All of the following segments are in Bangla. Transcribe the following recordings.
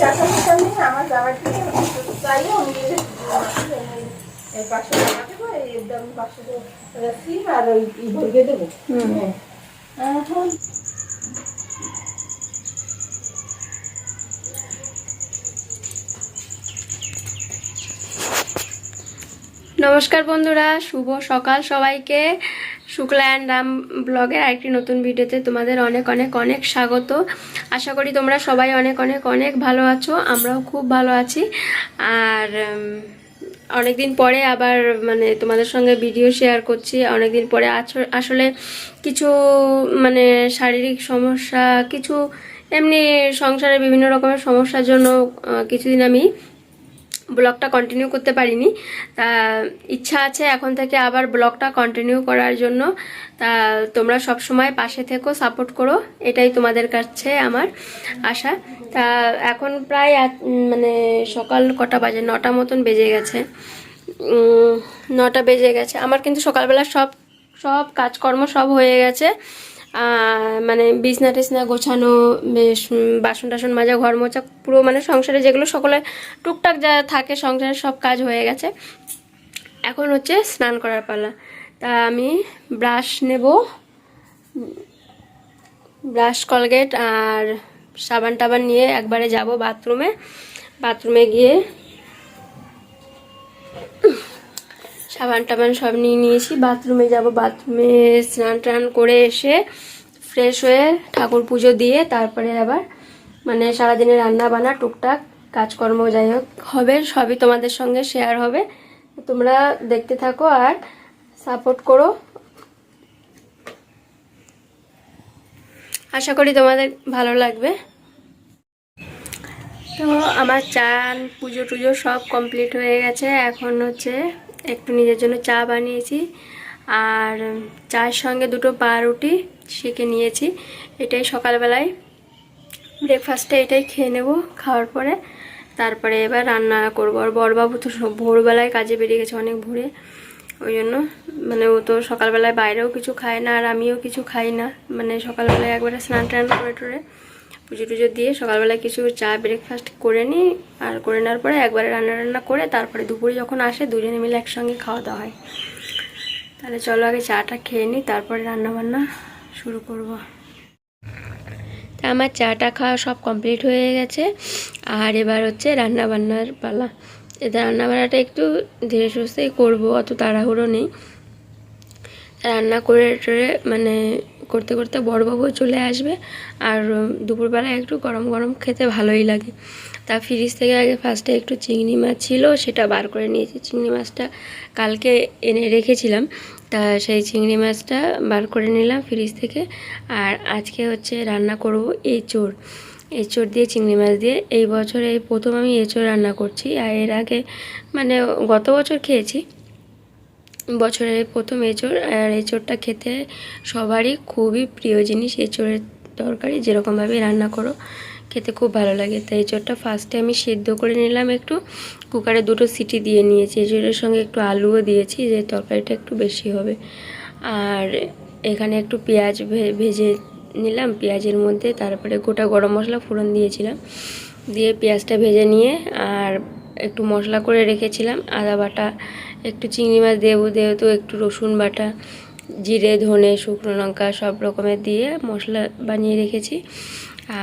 চাকা চাকা নিয়ে আমার জামাই থেকে চাইও নিয়ে এই পাশে জামা একদম পাশে সিম আর ওই ই দেবো। এখন নমস্কার বন্ধুরা শুভ সকাল সবাইকে। শুক্লা অ্যান্ড রাম ব্লগের আরেকটি নতুন ভিডিওতে তোমাদের অনেক অনেক অনেক স্বাগত। আশা করি তোমরা সবাই অনেক অনেক অনেক ভালো আছো। আমরাও খুব ভালো আছি। আর অনেক দিন পরে আবার মানে তোমাদের সঙ্গে ভিডিও শেয়ার করছি। অনেক দিন পরে আসলে কিছু মানে শারীরিক সমস্যা, কিছু এমনি সংসারে বিভিন্ন রকমের সমস্যার জন্য কিছুদিন আমি ব্লগটা কন্টিনিউ করতে পারিনি। তা, ইচ্ছা আছে এখন থেকে আবার ব্লগটা কন্টিনিউ করার জন্য। তা, তোমরা সব সময় পাশে থেকো সাপোর্ট করো, এটাই তোমাদের কাছে আমার আশা। তা, এখন প্রায় মানে সকাল কটা বাজে, নটা মতন বেজে গেছে। নটা বেজে গেছে। আমার কিন্তু সকালবেলা সব সব কাজকর্ম সব হয়ে গেছে। মানে বিছনা টিছনা গোছানো বাসন টাসন মাজা, ঘর মোছা, পুরো মানে সংসারে যেগুলো সকলে টুকটাক যা থাকে, সংসারের সব কাজ হয়ে গেছে। এখন হচ্ছে স্নান করার পালা। তা আমি ব্রাশ নেব, ব্রাশ, কলগেট আর সাবান টাবান নিয়ে একবারে যাব বাথরুমে। বাথরুমে গিয়ে সাবান টাবান সব নিয়ে নিয়েছি। বাথরুমে যাব, বাথরুমে স্নান টান করে এসে ফ্রেশ হয়ে ঠাকুর পুজো দিয়ে তারপরে আবার মানে সারাদিনের রান্না বান্না, টুকটাক কাজকর্ম যাই হোক হবে, সবই তোমাদের সঙ্গে শেয়ার হবে। তোমরা দেখতে থাকো আর সাপোর্ট করো। আশা করি তোমাদের ভালো লাগবে। তো আমার চান, পুজো টুজো সব কমপ্লিট হয়ে গেছে। এখন হচ্ছে একটু নিজের জন্য চা বানিয়েছি। আর চায়ের সঙ্গে দুটো পাউরুটি সেঁকে নিয়েছি। এটাই সকালবেলায় ব্রেকফাস্টে এটাই খেয়ে নেব খাওয়ার পরে। তারপরে এবার রান্না করব। আর বড়বাবু তো ভোরবেলায় কাজে বেরিয়ে গেছে অনেক ভোরে। ওই জন্য মানে ও তো সকালবেলায় বাইরেও কিছু খায় না আর আমিও কিছু খাই না। মানে সকালবেলায় একবারে স্নান টান করে টরে পুজো টুজো দিয়ে সকালবেলায় কিছু চা ব্রেকফাস্ট করে নিই। আর করে নেওয়ার পরে একবারে রান্না রান্না করে তারপরে দুপুরে যখন আসে দুজনে মিলে একসঙ্গে খাওয়া দাওয়া হয়। তাহলে চলো আগে চাটা খেয়ে নিই, তারপরে রান্না বান্না শুরু করব। তা আমার চাটা খাওয়া সব কমপ্লিট হয়ে গেছে। আর এবার হচ্ছে রান্না বান্নার পালা। এতে রান্না বান্নাটা একটু ধীরে সুস্থেই করব, অত তাড়াহুড়ো নেই। রান্না করে টরে মানে করতে করতে বড়বাবু চলে আসবে আর দুপুরবেলা একটু গরম গরম খেতে ভালোই লাগে। তা ফ্রিজ থেকে আগে ফার্স্টে একটু চিংড়ি মাছ ছিল, সেটা বার করে নিয়েছি। চিংড়ি মাছটা কালকে এনে রেখেছিলাম, তা সেই চিংড়ি মাছটা বার করে নিলাম ফ্রিজ থেকে। আর আজকে হচ্ছে রান্না করব এঁচোড়। এঁচোড় দিয়ে চিংড়ি মাছ দিয়ে, এই বছর এই প্রথম আমি এঁচোড় রান্না করছি। আর এর আগে মানে গত বছর খেয়েছি বছরের প্রথম এঁচোড়, আর এঁচোড়টা খেতে সবারই খুবই প্রিয় জিনিস। এঁচোড়ের তরকারি যেরকমভাবে রান্না করো, খেতে খুব ভালো লাগে। তাই এঁচোড়টা ফার্স্টে আমি সেদ্ধ করে নিলাম একটু। কুকারে দুটো সিটি দিয়ে নিয়েছি। এঁচোড়ের সঙ্গে একটু আলুও দিয়েছি যে তরকারিটা একটু বেশি হবে। আর এখানে একটু পেঁয়াজ ভেজে নিলাম। পেঁয়াজের মধ্যে তারপরে গোটা গরম মশলা ফোড়ন দিয়েছিলাম। দিয়ে পেঁয়াজটা ভেজে নিয়ে আর একটু মশলা করে রেখেছিলাম। আদা বাটা একটু চিংড়ি মাছ দেবো, যেহেতু একটু রসুন বাটা, জিরে, ধনে, শুকনো লঙ্কা সব রকমের দিয়ে মশলা বানিয়ে রেখেছি।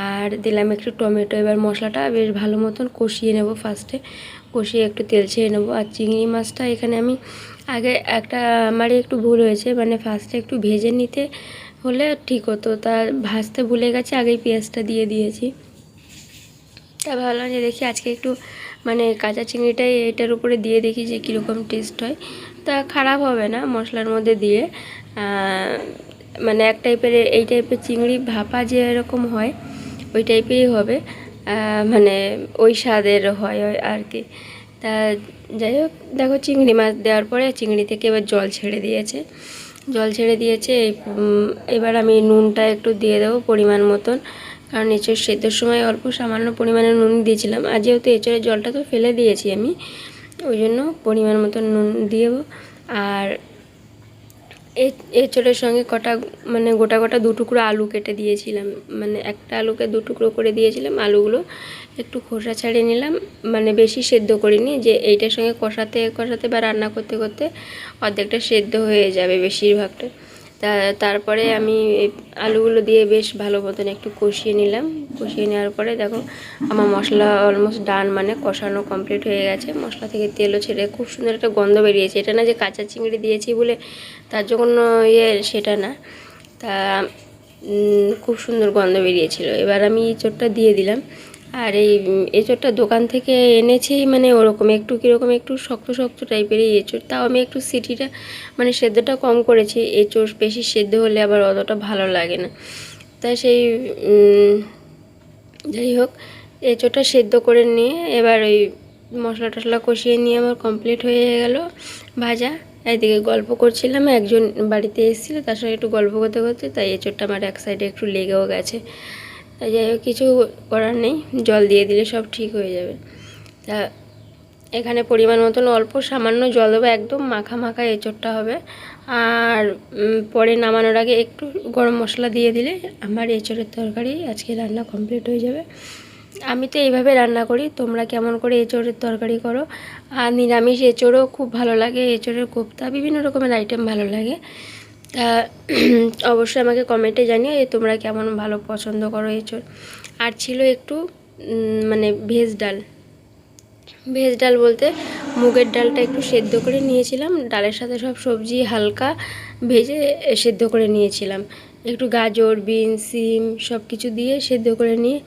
আর দিলাম একটু টমেটো, এবার মশলাটা বেশ ভালো মতন কষিয়ে নেব ফার্স্টে কষিয়ে একটু তেল ছেড়ে নেব। আর চিংড়ি মাছটা এখানে আমি আগে একটা, আমারই একটু ভুল হয়েছে মানে ফার্স্টে একটু ভেজে নিতে হলে ঠিক হতো, তা ভাজতে ভুলে গেছে, আগেই পেঁয়াজটা দিয়ে দিয়েছি। তা ভাবলাম যে দেখি আজকে একটু মানে কাঁচা চিংড়িটাই এটার উপরে দিয়ে দেখি যে কীরকম টেস্ট হয়। তা খারাপ হবে না মশলার মধ্যে দিয়ে। মানে এক টাইপের এই টাইপের চিংড়ি ভাপা যে এরকম হয়, ওই টাইপেরই হবে। মানে ওই স্বাদের হয় আর কি তা যাই হোক, দেখো চিংড়ি মাছ দেওয়ার পরে চিংড়ি থেকে এবার জল ছেড়ে দিয়েছে। জল ছেড়ে দিয়েছে এবার আমি নুনটা একটু দিয়ে দেবো পরিমাণ মতন। কারণ এঁচড় সেদ্ধর সময় অল্প সামান্য পরিমাণে নুন দিয়েছিলাম। আর যেহেতু এঁচড়ের জলটা তো ফেলে দিয়েছি আমি, ওই জন্য পরিমাণ মতো নুন দিয়ে আর এঁচড়ের সঙ্গে কটা মানে গোটা গোটা দু টুকরো আলু কেটে দিয়েছিলাম। মানে একটা আলুকে দু টুকরো করে দিয়েছিলাম, আলুগুলো একটু খোসা ছাড়িয়ে নিলাম। মানে বেশি সেদ্ধ করিনি, যে এইটার সঙ্গে কষাতে কষাতে বা রান্না করতে করতে অর্ধেকটা সেদ্ধ হয়ে যাবে বেশিরভাগটা। তা, তারপরে আমি আলুগুলো দিয়ে বেশ ভালো মতন একটু কষিয়ে নিলাম। কষিয়ে নেওয়ার পরে দেখো, আমার মশলা অলমোস্ট ডান মানে কষানো কমপ্লিট হয়ে গেছে। মশলা থেকে তেলও ছেড়ে খুব সুন্দর একটা গন্ধ বেরিয়েছে। এটা না যে কাঁচা চিংড়ি দিয়েছি বলে তার জন্য ইয়ে সেটা না। তা খুব সুন্দর গন্ধ বেরিয়েছিল। এবার আমি চোরটা দিয়ে দিলাম। আর এই এঁচোড়টা দোকান থেকে এনেছি মানে ওরকম একটু কীরকম একটু শক্ত শক্ত টাইপেরই এঁচোড়। তাও আমি একটু সিটিটা মানে সেদ্ধটা কম করেছি, এঁচোড় বেশি সেদ্ধ হলে আবার অতটা ভালো লাগে না। তাই সেই যাই হোক, এঁচোড়টা সেদ্ধ করে নিয়ে এবার ওই মশলা টশলা কষিয়ে নিয়ে আমার কমপ্লিট হয়ে গেল ভাজা। এদিকে গল্প করছিলাম, একজন বাড়িতে এসেছিল, তার সঙ্গে একটু গল্প করতে করতে, তাই এঁচোড়টা আমার এক সাইডে একটু লেগেও গেছে। তাই যাই হোক, কিছু করার নেই, জল দিয়ে দিলে সব ঠিক হয়ে যাবে। তা এখানে পরিমাণ মতন অল্প, সামান্য জল দেবো, একদম মাখা মাখা এঁচোড়টা হবে। আর পরে নামানোর আগে একটু গরম মশলা দিয়ে দিলে আমার এঁচোড়ের তরকারি আজকে রান্না কমপ্লিট হয়ে যাবে। আমি তো এইভাবে রান্না করি, তোমরা কেমন করে এঁচোড়ের তরকারি করো। আর নিরামিষ এঁচোড়ও খুব ভালো লাগে, এঁচোড়ের কোপ্তা, বিভিন্ন রকমের আইটেম ভালো লাগে। তা অবশ্যই আমাকে কমেন্টে জানিও যে তোমরা কেমন ভালো পছন্দ করো এঁচোড় আর ছিল একটু মানে ভেজ ডাল। ভেজ ডাল বলতে মুগের ডালটা একটু সেদ্ধ করে নিয়েছিলাম, ডালের সাথে সব সবজি হালকা ভেজে সেদ্ধ করে নিয়েছিলাম। একটু গাজর, বিন, সিম সব কিছু দিয়ে সেদ্ধ করে নিয়ে,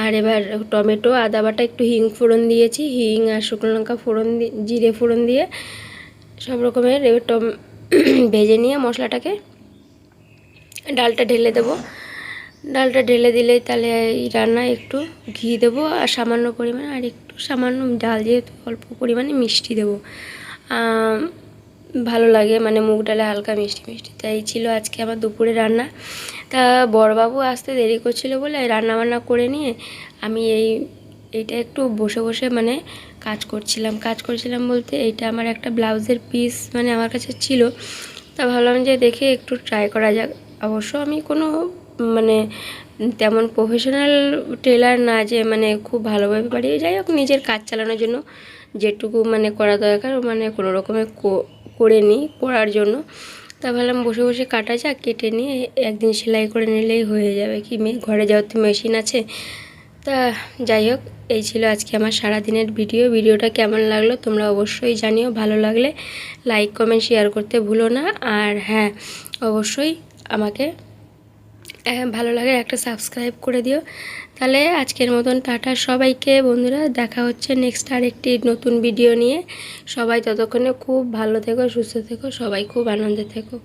আর এবার টমেটো, আদা বাটা, একটু হিং ফোড়ন দিয়েছি। হিং আর শুকনো লঙ্কা ফোড়ন জিরে ফোড়ন দিয়ে সব রকমের, এবার টম ভেজে নিয়ে মশলাটাকে ডালটা ঢেলে দেবো। ডালটা ঢেলে দিলেই তাহলে এই রান্না একটু ঘি দেবো আর সামান্য পরিমাণে আর একটু সামান্য ডাল যেহেতু অল্প পরিমাণে মিষ্টি দেবো। ভালো লাগে মানে মুগ ডালে হালকা মিষ্টি মিষ্টি তাই ছিল আজকে আমার দুপুরে রান্না। তা বড়বাবু আসতে দেরি করছিল বলে রান্না বান্না করে নিয়ে আমি এই, এইটা একটু বসে বসে মানে কাজ করছিলাম। কাজ করছিলাম বলতে এইটা আমার একটা ব্লাউজের পিস মানে আমার কাছে ছিল। তা ভাবলাম যে দেখে একটু ট্রাই করা যাক। অবশ্য আমি কোনো মানে তেমন প্রফেশনাল টেলার না যে মানে খুব ভালোভাবে পারি। যাই হোক, নিজের কাজ চালানোর জন্য যেটুকু মানে করা দরকার মানে কোনো রকমে করে নিই পড়ার জন্য। তা ভাবলাম বসে বসে কাটা যাক, কেটে নিয়ে একদিন সেলাই করে নিলেই হয়ে যাবে। কি ঘরে যেহেতু মেশিন আছে। তা যাই হোক, এই ছিল আজকে আমার সারাদিনের ভিডিও। ভিডিওটা কেমন লাগল তোমরা অবশ্যই জানিও। ভালো লাগলে লাইক কমেন্ট শেয়ার করতে ভুলো না। আর হ্যাঁ অবশ্যই আমাকে ভালো লাগে একটা সাবস্ক্রাইব করে দিও। তাহলে আজকের মতন টাটা সবাইকে। বন্ধুরা, দেখা হচ্ছে নেক্সট আর একটি নতুন ভিডিও নিয়ে। সবাই ততক্ষণে খুব ভালো থেকো, সুস্থ থেকো, সবাই খুব আনন্দে থেকো।